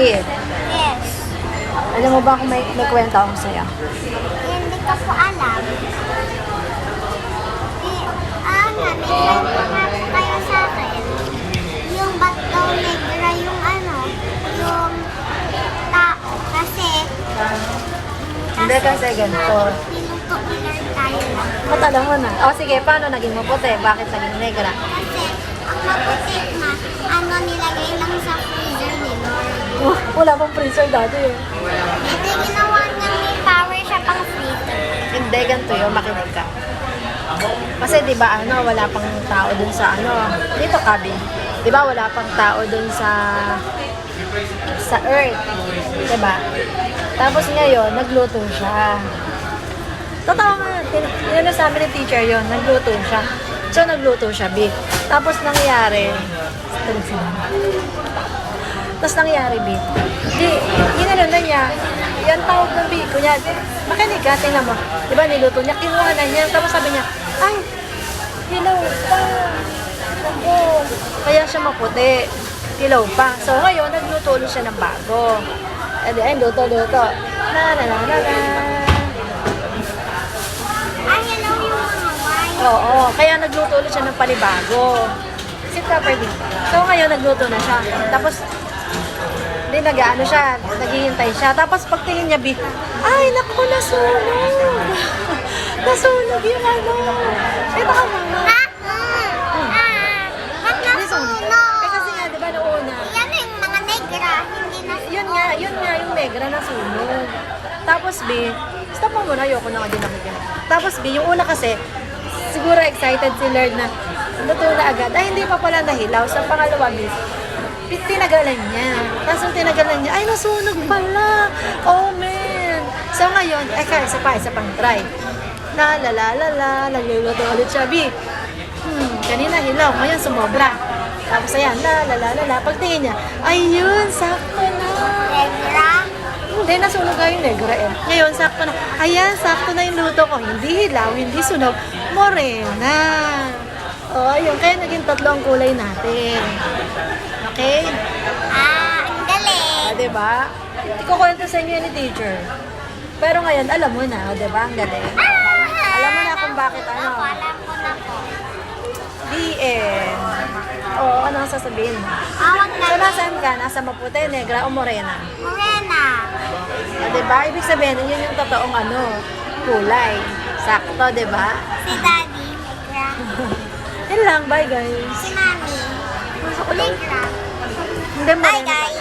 Kid, Yes. alam mo ba kung may, may kwento ako sa'yo? Hindi ko po alam. Eh, ah nga, may kwento nga po kayo sa akin. Yung ba't daw negra yung ano, yung tao. Kasi, Hindi kasi ganito. Lord tayo lang. Ba't alam mo na? O sige, paano naging maputi? Bakit naging negra? Kasi, ang maputi na, ano Wala pang freezer dati eh. Hindi ginawa niya may power siya pang freezer. Hindi, ganito yun, makinig ka. Kasi di ba ano, wala pang tao dun sa ano, dito cabin. Di ba wala pang tao dun sa sa earth. Di ba? Tapos ngayon, nagluto siya. Totoo nga, tin- yun ang sabi ng teacher yon nagluto siya. So, nagluto siya, big. Tapos nangyari. Tapos nangyari, big. Di, inano na niya, yan tawag ng big. Kunya, makinig ka, tingnan mo. Di ba, niluto niya, kinuha na niya. Tapos sabi niya, ay, hilaw pa. Ako. Kaya siya maputi. Hilaw pa. So, ngayon, nagluto ulit siya ng bago. Di, ay, luto, luto. Na, na, na, na, na. Oo, kaya nagluto ulit siya ng panibago. Sit ka, Perdi. So, ngayon, nagluto na siya. Tapos, hindi nag-ano siya, naghihintay siya. Tapos, pagtingin niya, Bi, ay, naku, nasunog. nasunog yung ano. Ka? Eh, kasi nga, di ba, noona, Yan yung mga negra, hindi nasunog. yun nga, yun nga yung negra na sunog. Tapos, B, stop mo muna, ayoko na nga din namin Tapos, B, yung una kasi, siguro excited si Lord na luto na agad. Ay, hindi pa pala nahilaw. Sa pangalawa, B, tinagalan niya. Tapos yung tinagalan niya, ay, nasunog pala. Oh, man. So, ngayon, ay, kaya, isa pa, isa pang try. La, la, la, la, la, nagluluto ulit siya, B. Hmm, kanina hilaw, ngayon sumobra. Tapos ayan, la, la, la, la, la. Pagtingin niya, ayun, sakto na. Negra? Hindi, nasunog nga yung negra eh. Ngayon, sakto na. Ayan, sakto na yung luto ko. Hindi hilaw, hindi sunog. Morena. O, oh, ayun. Kaya naging tatlo ang kulay natin. Okay? Ah, ang galing. Ah, diba? Hindi ko kwento sa inyo ni teacher. Pero ngayon, alam mo na, o, diba? Ang galing. Ah, Alam mo na kung bakit ano. Ako, alam ko na po. The end. Oo, ano ang sasabihin mo? Awag na So, nasaan ka? Nasa maputi, negra, o morena? Morena. O, diba? Ibig sabihin, yun yung totoong ano, kulay. Sakto, diba? Si Daddy, negra. Yun lang, bye guys. Si Mami, negra. Bye guys.